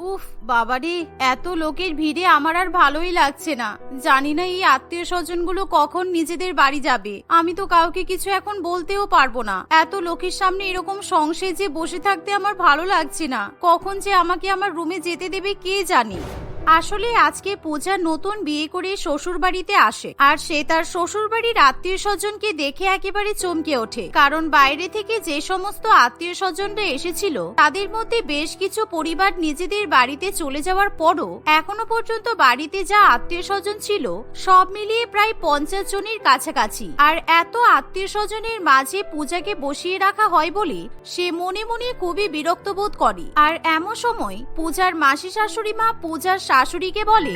উফ, বাবারে, এত লোকের ভিড়ে আমার আর ভালোই লাগছে না। জানি না এই আত্মীয় স্বজনগুলো কখন নিজেদের বাড়ি যাবে। আমি তো কাউকে কিছু এখন বলতেও পারব না। এত লোকের সামনে এরকম সংসে যে বসে থাকতে আমার ভালো লাগছে না। কখন যে আমাকে আমার রুমে যেতে দেবে কে জানি? আসলে আজকে পূজা নতুন বিয়ে করে শ্বশুর বাড়িতে আসে, আর সে তার শ্বশুর বাড়ির আত্মীয় স্বজনকে দেখে একেবারে চমকে ওঠে। কারণ বাইরে থেকে যে সমস্ত আত্মীয় স্বজনরা এসেছিল, তাদের মধ্যে বেশ কিছু পরিবার নিজেদের বাড়িতে চলে যাওয়ার পরও এখনও পর্যন্ত বাড়িতে যা আত্মীয় স্বজন ছিল, সব মিলিয়ে প্রায় পঞ্চাশ জনের কাছাকাছি। আর এত আত্মীয় স্বজনের মাঝে পূজাকে বসিয়ে রাখা হয় বলে সে মনে মনে খুবই বিরক্ত বোধ করে। আর এমন সময় পূজার মাসি শাশুড়ি মা পূজার শাশুড়িকে বলে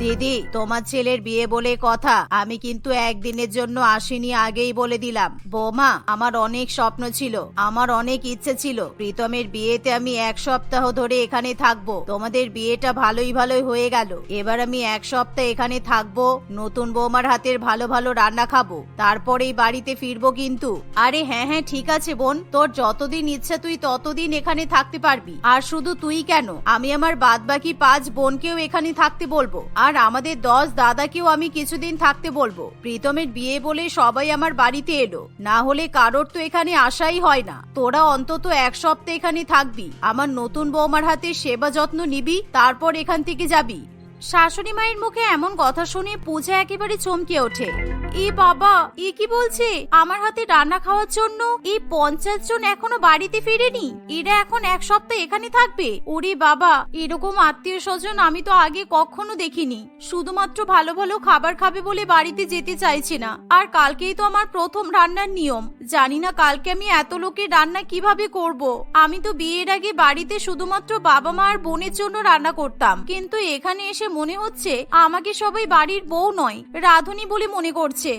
দিদি, তোমার ছেলের বিয়ে বলে কথা। আমি কিন্তু একদিনের জন্য আসিনি, আগেই বলে দিলাম। বৌমা, আমার অনেক স্বপ্ন ছিল, আমার অনেক ইচ্ছে ছিল। প্রীতমের বিয়েতে আমি এক সপ্তাহ ধরে এখানে থাকব। তোমাদের বিয়েটা ভালোই ভালোই হয়ে গেল। এবার আমি এক সপ্তাহ এখানে থাকব, নতুন বৌমার হাতের ভালো ভালো রান্না খাব। তারপরেই বাড়িতে ফিরবো কিন্তু। আরে হ্যাঁ হ্যাঁ ঠিক আছে বোন। তোর যতদিন ইচ্ছা, তুই ততদিন এখানে থাকতে পারবি। আর শুধু তুই কেন? আমি আমার বাদ বাকি পাঁচ বোনকেও এখানে থাকতে বলব। আর আমাদের দশ দাদাকেও আমি কিছুদিন থাকতে বলব। প্রীতমের বিয়ে বলে সবাই আমার বাড়িতে এলো। না হলে কারোর তো এখানে আসাই হয় না। তোরা অন্তত এক সপ্তাহ এখানে থাকবি। আমার নতুন বৌমার হাতে সেবা যত্ন নিবি, তারপর এখান থেকে যাবি। শাশুড়ি মায়ের মুখে এমন কথা শুনে পূজা একেবারে চমকে ওঠে। এ বাবা, এ কি বলছে? আমার হাতে রান্না খাওয়ার জন্য এই পঞ্চাশ জন এখনও বাড়িতে ফিরেনি? এরা এখন এক সপ্তাহ এখানে থাকবে? ওরে বাবা, এরকম আত্মীয় স্বজন আমি তো আগে কখনো দেখিনি। শুধুমাত্র ভালো ভালো খাবার খাবে বলে বাড়িতে যেতে চাইছে না। আর কালকেই তো আমার প্রথম রান্নার নিয়ম। জানি না কালকে আমি এত লোকের রান্না কীভাবে করব। আমি তো বিয়ের আগে বাড়িতে শুধুমাত্র বাবা মা আর বোনের জন্য রান্না করতাম। কিন্তু এখানে এসে মনে হচ্ছে আমাকে সবাই বাড়ির বউ নয়, রাধুনি বলে মনে করছে।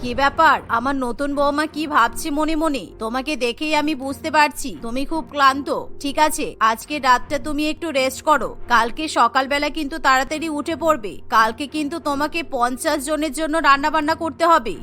কি ব্যাপার? আমার নতুন বৌমা কি ভাবছে মনে মনে? তোমাকে দেখেই আমি বুঝতে পারছি, তুমি খুব ক্লান্ত। ঠিক আছে, আজকে রাতটা তুমি একটু রেস্ট করো। কালকে সকালবেলা কিন্তু তাড়াতাড়ি উঠে পড়বে। কালকে কিন্তু তোমাকে পঞ্চাশ জনের জন্য রান্না বান্না করতে হবে।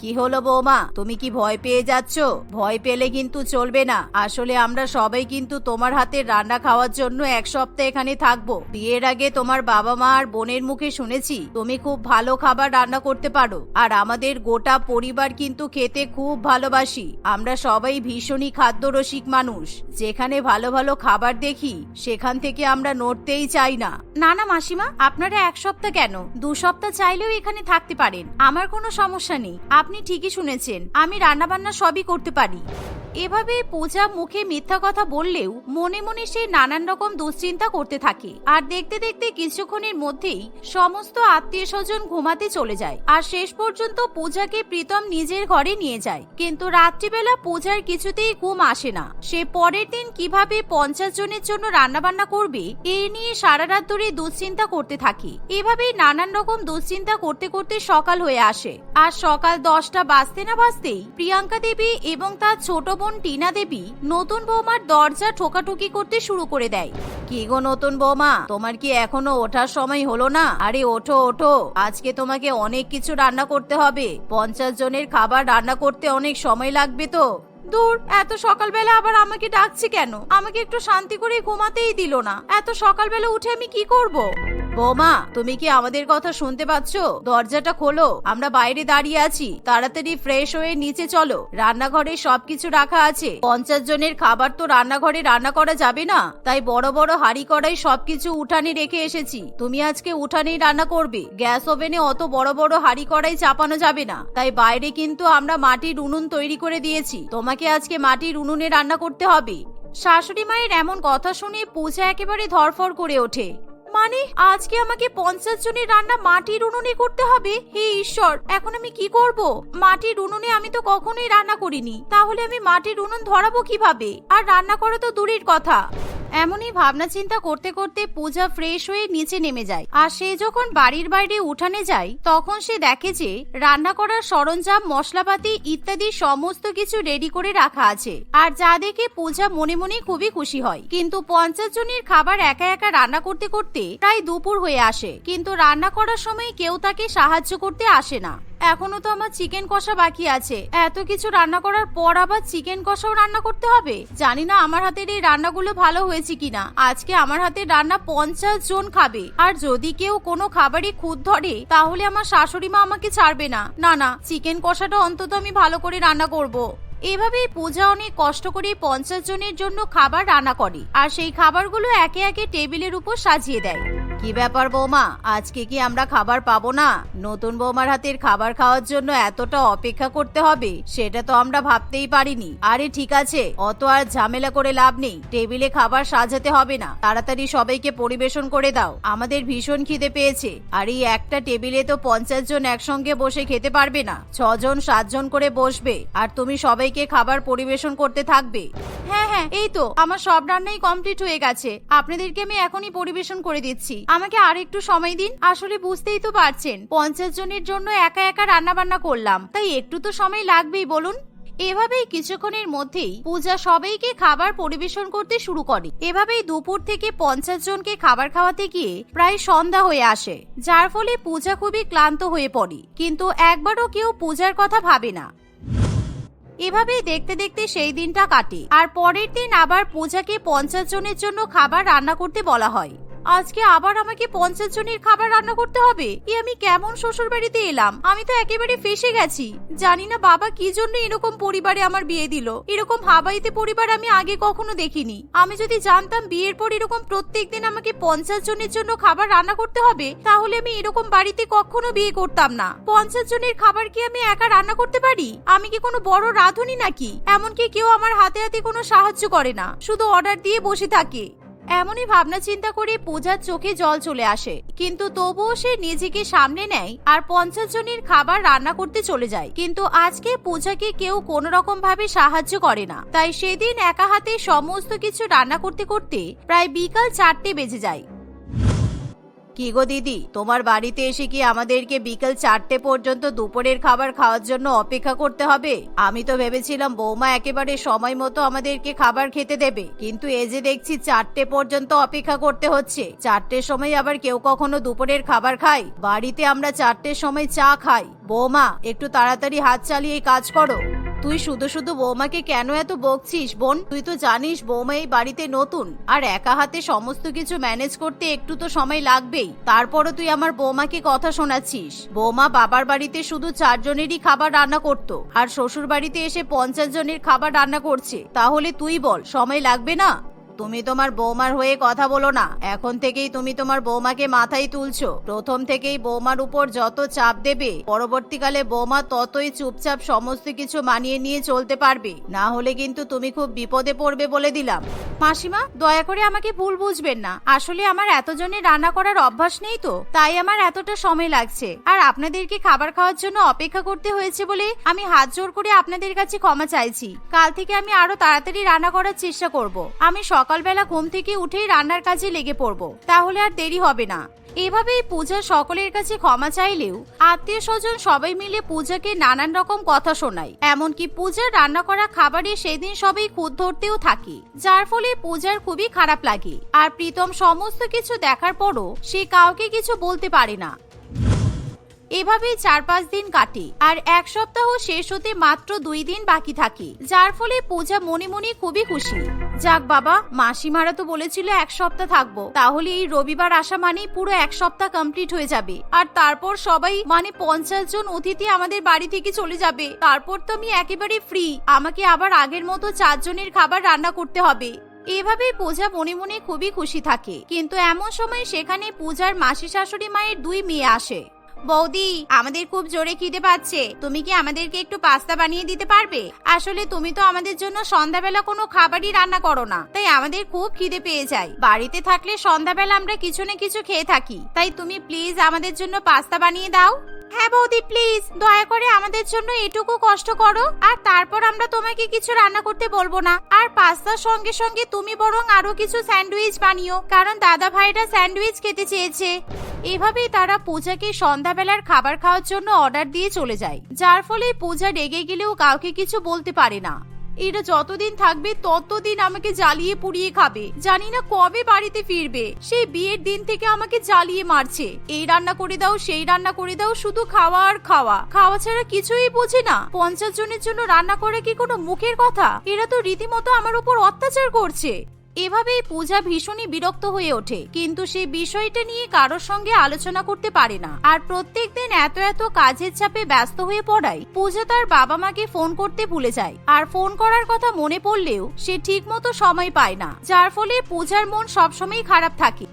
কি হলো বৌমা? তুমি কি ভয় পেয়ে যাচ্ছ? ভয় পেলে কিন্তু চলবে না। আসলে আমরা সবাই কিন্তু তোমার হাতের রান্না খাওয়ার জন্য এক সপ্তাহ এখানে থাকব। বিয়ের আগে তোমার বাবা মা আর বোনের মুখে শুনেছি, তুমি খুব ভালো খাবার রান্না করতে পারো। আর আমাদের গোটা পরিবার কিন্তু খেতে খুব ভালোবাসি। আমরা সবাই ভীষণই খাদ্য রসিক মানুষ। যেখানে ভালো ভালো খাবার দেখি, সেখান থেকে আমরা নড়তেই চাই না। না না, মাসিমা, আপনারা এক সপ্তাহ কেন? দু সপ্তাহ চাইলেও এখানে থাকতে পারেন। আমার কোনো সমস্যা নেই। আপনি ঠিকই শুনেছেন, আমি রান্নাবান্না সবই করতে পারি। এভাবে পূজা মুখে মিথ্যা কথা বললেও মনে মনে সে নানান রকম দুশ্চিন্তা করতে থাকে। আর দেখতে দেখতে কিছুক্ষণের মধ্যেই সমস্ত আত্মীয় স্বজন ঘুমাতে চলে যায় আর শেষ পর্যন্ত পূজাকে প্রীতম নিজের ঘরে নিয়ে যায়। কিন্তু রাত্রিবেলা পূজার কিছুতেই ঘুম আসে না। সে পরের দিন কীভাবে পঞ্চাশ জনের জন্য রান্নাবান্না করবে এই নিয়ে সারা রাত ধরে দুশ্চিন্তা করতে থাকে। এভাবেই নানান রকম দুশ্চিন্তা করতে করতে সকাল হয়ে আসে। আর সকাল দশটা বাজতে না বাজতেই প্রিয়াঙ্কা দেবী এবং তার ছোট বোন টিনা দেবী নতুন বৌমার দরজা ঠোকাঠুকি করতে শুরু করে দেয়। কি গো নতুন বৌমা? তোমার কি এখনও ওঠার সময় হলো না? আরে ওঠো ওঠো। আজকে তোমাকে অনেক কিছু রান্না করতে হবে। পঞ্চাশ জনের খাবার রান্না করতে অনেক সময় লাগবে তো। দূর, এত সকালবেলা আবার আমাকে ডাকছে কেন? আমাকে একটু শান্তি করে ঘুমাতেই দিল না। এত সকালবেলা উঠে আমি কি করব? বৌমা, তুমি কি আমাদের কথা শুনতে পাচ্ছ? দরজাটা খোলো। আমরা বাইরে দাঁড়িয়ে আছি। তাড়াতাড়ি ফ্রেশ হয়ে নিচে চলো। রান্নাঘরে সবকিছু রাখা আছে। পঞ্চাশ জনের খাবার তো রান্নাঘরে রান্না করা যাবে না। তাই বড় বড় হাড়ি কড়াই সবকিছু উঠানে রেখে এসেছি। তুমি আজকে উঠানেই রান্না করবে। গ্যাস ওভেনে অত বড় বড় হাড়ি কড়াই চাপানো যাবে না। তাই বাইরে কিন্তু আমরা মাটির উনুন তৈরি করে দিয়েছি। তোমাকে আজকে মাটির উনুনে রান্না করতে হবে। শাশুড়ি মায়ের এমন কথা শুনে পূজা একেবারে ধরফর করে ওঠে। মানে আজকে আমাকে পঞ্চাশ জনের রান্না মাটির উনুনে করতে হবে? হে ঈশ্বর, এখন আমি কি করব? মাটির উনুনে আমি তো কখনোই রান্না করিনি। তাহলে আমি মাটির উনুন ধরাবো কীভাবে? আর রান্না করা তো দূরের কথা। এমনই ভাবনা চিন্তা করতে করতে পূজা ফ্রেশ হয়ে নিচে নেমে যায়। আর সে যখন বাড়ির বাইরে উঠানে যায়, তখন সে দেখে যে রান্না করার সরঞ্জাম, মশলাপাতি ইত্যাদি সমস্ত কিছু রেডি করে রাখা আছে। আর যা দেখে পূজা মনে মনে খুবই খুশি হয়। কিন্তু পঞ্চাশ জনের খাবার একা একা রান্না করতে করতে প্রায় দুপুর হয়ে আসে। কিন্তু রান্না করার সময় কেউ তাকে সাহায্য করতে আসে না। এখনও তো আমার চিকেন কষা বাকি আছে। এত কিছু রান্না করার পর আবার চিকেন কষাও রান্না করতে হবে? জানি না আমার হাতের এই রান্নাগুলো ভালো হয়েছে কিনা? আজকে আমার হাতে রান্না পঞ্চাশ জন খাবে। আর যদি কেউ কোনো খাবারই খুদ ধরে, তাহলে আমার শাশুড়ি মা আমাকে ছাড়বে না। না না, চিকেন কষাটা অন্তত আমি ভালো করে রান্না করব। এভাবেই পূজা অনেক কষ্ট করে পঞ্চাশ জনের জন্য খাবার রান্না করে। আর সেই খাবারগুলো একে একে টেবিলের উপর সাজিয়ে দেয়। কি ব্যাপার বৌমা? আজকে কি আমরা খাবার পাবো না? নতুন বৌমার হাতের খাবার খাওয়ার জন্য এতটা অপেক্ষা করতে হবে, সেটা তো আমরা ভাবতেই পারিনি। আরে ঠিক আছে, অত আর ঝামেলা করে লাভ নেই, টেবিলে খাবার সাজাতে হবে না। তাড়াতাড়ি সবাইকে পরিবেশন করে দাও। আমাদের ভীষণ খিদে পেয়েছে। আর এই একটা টেবিলে তো পঞ্চাশ জন একসঙ্গে বসে খেতে পারবে না। ছজন, সাতজন করে বসবে। আর তুমি সবাইকে খাবার পরিবেশন করতে থাকবে। হ্যাঁ হ্যাঁ এই তো। আমার সব রান্নাই কমপ্লিট হয়ে গেছে। আপনাদেরকে আমি এখনই পরিবেশন করে দিচ্ছি। আমাকে আর একটু সময় দিন। আসলে বুঝতেই তো পারছেন, পঞ্চাশ জনের জন্য একা একা রান্না বান্না করলাম। তাই একটু তো সময় লাগবেই, বলুন। এভাবেই কিছুক্ষণের মধ্যেই পূজা সবাইকে খাবার পরিবেশন করতে শুরু করে। এভাবেই দুপুর থেকে পঞ্চাশ জনকে খাবার খাওয়াতে গিয়ে প্রায় সন্ধ্যা হয়ে আসে, যার ফলে পূজা খুবই ক্লান্ত হয়ে পড়ে। কিন্তু একবারও কেউ পূজার কথা ভাবে না। এভাবেই দেখতে দেখতে সেই দিনটা কাটে। আর পরের দিন আবার পূজাকে পঞ্চাশ জনের জন্য খাবার রান্না করতে বলা হয়। আজকে আবার আমাকে পঞ্চাশ জনের খাবার রান্না করতে হবে? এ আমি কেমন শ্বশুর বাড়িতে এলাম? আমি তো একেবারে ফেসে গেছি। জানি না বাবা কি জন্য এরকম পরিবারে আমার বিয়ে দিল। এরকম হাবাইতে পরিবার আমি আগে কখনো দেখিনি। আমি যদি জানতাম বিয়ের পর এরকম প্রত্যেক দিন আমাকে পঞ্চাশ জনের জন্য খাবার রান্না করতে হবে, তাহলে আমি এরকম বাড়িতে কখনো বিয়ে করতাম না। পঞ্চাশ জনের খাবার কি আমি একা রান্না করতে পারি? আমি কি কোনো বড় রাঁধুনি নাকি? এমনকি কেউ আমার হাতে হাতে কোনো সাহায্য করে না। শুধু অর্ডার দিয়ে বসে থাকে। এমনই ভাবনা চিন্তা করে পূজার চোখে জল চলে আসে। কিন্তু তবুও সে নিজেকে সামনে নেয় আর পঞ্চাশ জনের খাবার রান্না করতে চলে যায়। কিন্তু আজকে পূজাকে কেউ কোন রকম ভাবে সাহায্য করে না। তাই সেদিন একা হাতে সমস্ত কিছু রান্না করতে করতে প্রায় বিকাল চারটে বেজে যায়। কি গো দিদি? তোমার বাড়িতে এসে কি আমাদেরকে বিকেল চারটে পর্যন্ত দুপুরের খাবার খাওয়ার জন্য অপেক্ষা করতে হবে? আমি তো ভেবেছিলাম বৌমা একেবারে সময় মতো আমাদেরকে খাবার খেতে দেবে। কিন্তু এ যে দেখছি চারটে পর্যন্ত অপেক্ষা করতে হচ্ছে। চারটের সময় আবার কেউ কখনো দুপুরের খাবার খায়। বাড়িতে আমরা চারটের সময় চা খাই। বৌমা, একটু তাড়াতাড়ি হাত চালিয়ে কাজ করো। তুই শুধু শুধু বৌমাকে কেন এত বকছিস, বোন? তুই তো জানিস বৌমা এই বাড়িতে নতুন। আর একা হাতে সমস্ত কিছু ম্যানেজ করতে একটু তো সময় লাগবেই। তারপরও তুই আমার বৌমাকে কথা শোনাচ্ছিস। বৌমা বাবার বাড়িতে শুধু চারজনেরই খাবার রান্না করতো। আর শ্বশুর বাড়িতে এসে পঞ্চাশ জনের খাবার রান্না করছে। তাহলে তুই বল, সময় লাগবে না? তুমি তোমার বৌমার হয়ে কথা বলো না। এখন থেকেই তুমি তোমার বৌমাকে মাথায় তুলছো। প্রথম থেকেই বৌমার উপর যত চাপ দেবে, পরবর্তীকালে বৌমা ততই চুপচাপ সমস্ত কিছু মানিয়ে নিয়ে চলতে পারবে। না হলে কিন্তু তুমি খুব বিপদে পড়বে বলে দিলাম। মাসিমা, দয়া করে আমাকে ভুল বুঝবেন না। আসলে আমার এতজনের রান্না করার অভ্যাস নেই তো, তাই আমার এতটা সময় লাগছে। আর আপনাদেরকে খাবার খাওয়ার জন্য অপেক্ষা করতে হয়েছে বলে আমি হাত জোর করে আপনাদের কাছে ক্ষমা চাইছি। কাল থেকে আমি আরও তাড়াতাড়ি রান্না করার চেষ্টা করব। আমি সকালবেলা ঘুম থেকে উঠেই রান্নার কাজে লেগে পড়ব। তাহলে আর দেরি হবে না। এভাবেই পূজা সকলের কাছে ক্ষমা চাইলেও আত্মীয় স্বজন সবাই মিলে পূজাকে নানান রকম কথা শোনায়। এমনকি পূজার রান্না করা খাবারে সেদিন সবাই খুদ ধরতেও থাকে। যার ফলে পূজার খুবই খারাপ লাগে। আর প্রীতম সমস্ত কিছু দেখার পরও সে কাউকে কিছু বলতে পারে না। এভাবেই চার পাঁচ দিন কাটে। আর এক সপ্তাহ শেষ হতে মাত্র দুই দিন বাকি থাকে। যার ফলে পূজা মনে মনে খুবই খুশি। যাক বাবা, মাসিমারা তো বলেছিল এক সপ্তাহ থাকব। তাহলে এই রবিবার আসা মানেই পুরো এক সপ্তাহ কমপ্লিট হয়ে যাবে। আর তারপর সবাই মানে পঞ্চাশ জন অতিথি আমাদের বাড়ি থেকে চলে যাবে। তারপর তো আমি একেবারে ফ্রি আমাকে আবার আগের মতো চারজনের খাবার রান্না করতে হবে। এভাবেই পূজা মনে মনে খুবই খুশি থাকে। কিন্তু এমন সময় সেখানে পূজার মাসি শাশুড়ি মায়ের দুই মেয়ে আসে। বৌদি, আমাদের খুব জোরে খিদে পাচ্ছে। তুমি কি আমাদেরকে একটু পাস্তা বানিয়ে দিতে পারবে? আসলে তুমি তো আমাদের জন্য সন্ধ্যাবেলা কোনো খাবারই রান্না করো না, তাই আমাদের খুব খিদে পেয়ে যায়। বাড়িতে থাকলে সন্ধ্যাবেলা আমরা কিছু না কিছু খেয়ে থাকি। তাই তুমি প্লিজ আমাদের জন্য পাস্তা বানিয়ে দাও। হ্যাঁ বৌদি প্লিজ দয়া করে আমাদের জন্য এটুকু কষ্ট করো, আর তারপর আমরা তোমাকে কিছু রান্না করতে বলব না। আর পাস্তার সঙ্গে সঙ্গে তুমি বরং আরও কিছু স্যান্ডউইচ বানিও, কারণ দাদা ভাইরা স্যান্ডউইচ খেতে চেয়েছে। এভাবেই তারা পূজাকে সন্ধ্যাবেলার খাবার খাওয়ার জন্য অর্ডার দিয়ে চলে যায়, যার ফলে পূজা রেগে গেলেও কাউকে কিছু বলতে পারে না। এরা যতদিন থাকবে ততদিন আমাকে জ্বালিয়ে পুড়িয়ে খাবে। জানি না কবে বাড়িতে ফিরবে। সেই বিয়ের দিন থেকে আমাকে জ্বালিয়ে মারছে। এই রান্না করে দাও, সেই রান্না করে দাও, শুধু খাওয়া আর খাওয়া। খাওয়া ছাড়া কিছুই বোঝে না। পঞ্চাশ জনের জন্য রান্না করা কি কোনো মুখের কথা? এরা তো রীতিমতো আমার উপর অত্যাচার করছে। এভাবেই পূজা ভীষণই বিরক্ত হয়ে ওঠে, কিন্তু সে বিষয়টা নিয়ে কারোর সঙ্গে আলোচনা করতে পারে না। আর প্রত্যেক দিন এত এত কাজের চাপে ব্যস্ত হয়ে পড়ায় পূজা তার বাবা মাকে ফোন করতে ভুলে যায়। আর ফোন করার কথা মনে পড়লেও সে ঠিকমতো সময় পায় না, যার ফলে পূজার মন সবসময় খারাপ থাকে।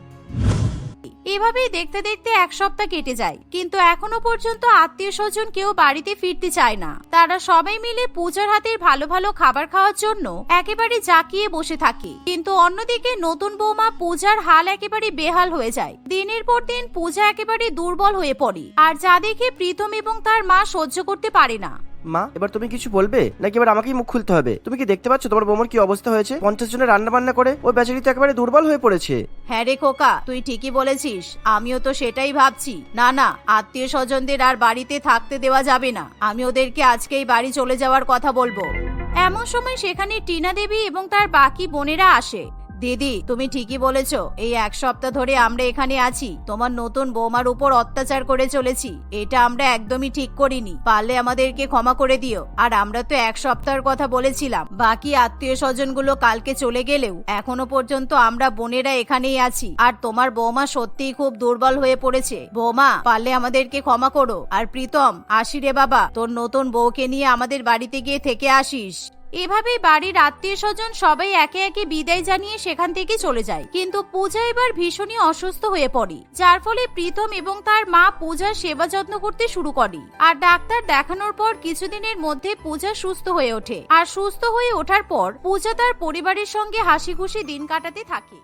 এভাবেই দেখতে দেখতে এক সপ্তাহ কেটে যায়। কিন্তু এখনও পর্যন্ত আত্মীয় স্বজন কেউ বাড়িতে ফিরতে চায় না। তারা সবাই মিলে পূজার হাতের ভালো ভালো খাবার খাওয়ার জন্য একেবারে জাকিয়ে বসে থাকে। কিন্তু অন্যদিকে নতুন বৌমা পূজার হাল একেবারে বেহাল হয়ে যায়। দিনের পর দিন পূজা একেবারে দুর্বল হয়ে পড়ে। আর যা দেখে প্রীতম এবং তার মা সহ্য করতে পারে না। মা, এবার তুমি কিছু বলবে? নাকি এবার আমাকেই মুখ খুলতে হবে? তুমি কি দেখতে পাচ্ছ তোমার বৌমার কি অবস্থা হয়েছে? পঞ্চাশ জনের রান্না বান্না করে ওই বেচারি তো একেবারে দুর্বল হয়ে পড়েছে। হ্যাঁ রে খোকা, তুই ঠিকই বলেছিস। আমিও তো সেটাই ভাবছি। না না আত্মীয় স্বজনদের আর বাড়িতে থাকতে দেওয়া যাবে না। আমি ওদেরকে আজকেই বাড়ি চলে যাওয়ার কথা বলব। এমন সময় সেখানে টিনা দেবী এবং তার বাকি বোনেরা আসে। দিদি, তুমি ঠিকই বলেছ। এই এক সপ্তাহ ধরে আমরা এখানে আছি। তোমার নতুন বৌমার উপর অত্যাচার করে চলেছি। এটা আমরা একদমই ঠিক করিনি। পারলে আমাদেরকে ক্ষমা করে দিও। আর আমরা তো এক সপ্তাহের কথা বলেছিলাম। বাকি আত্মীয় স্বজনগুলো কালকে চলে গেলেও এখনও পর্যন্ত আমরা বোনেরা এখানেই আছি। আর তোমার বৌমা সত্যিই খুব দুর্বল হয়ে পড়েছে। বৌমা, পারলে আমাদেরকে ক্ষমা করো। আর প্রীতম আসি রে বাবা, তোর নতুন বউকে নিয়ে আমাদের বাড়িতে গিয়ে থেকে আসিস। এভাবেই বাড়ির আত্মীয় স্বজন সবাই একে একে বিদায় জানিয়ে সেখান থেকে চলে যায়। কিন্তু পূজা এবার ভীষণই অসুস্থ হয়ে পড়ে, যার ফলে প্রীতম এবং তার মা পূজার সেবা যত্ন করতে শুরু করে। আর ডাক্তার দেখানোর পর কিছুদিনের মধ্যে পূজা সুস্থ হয়ে ওঠে। আর সুস্থ হয়ে ওঠার পর পূজা তার পরিবারের সঙ্গে হাসি খুশি দিন কাটাতে থাকে।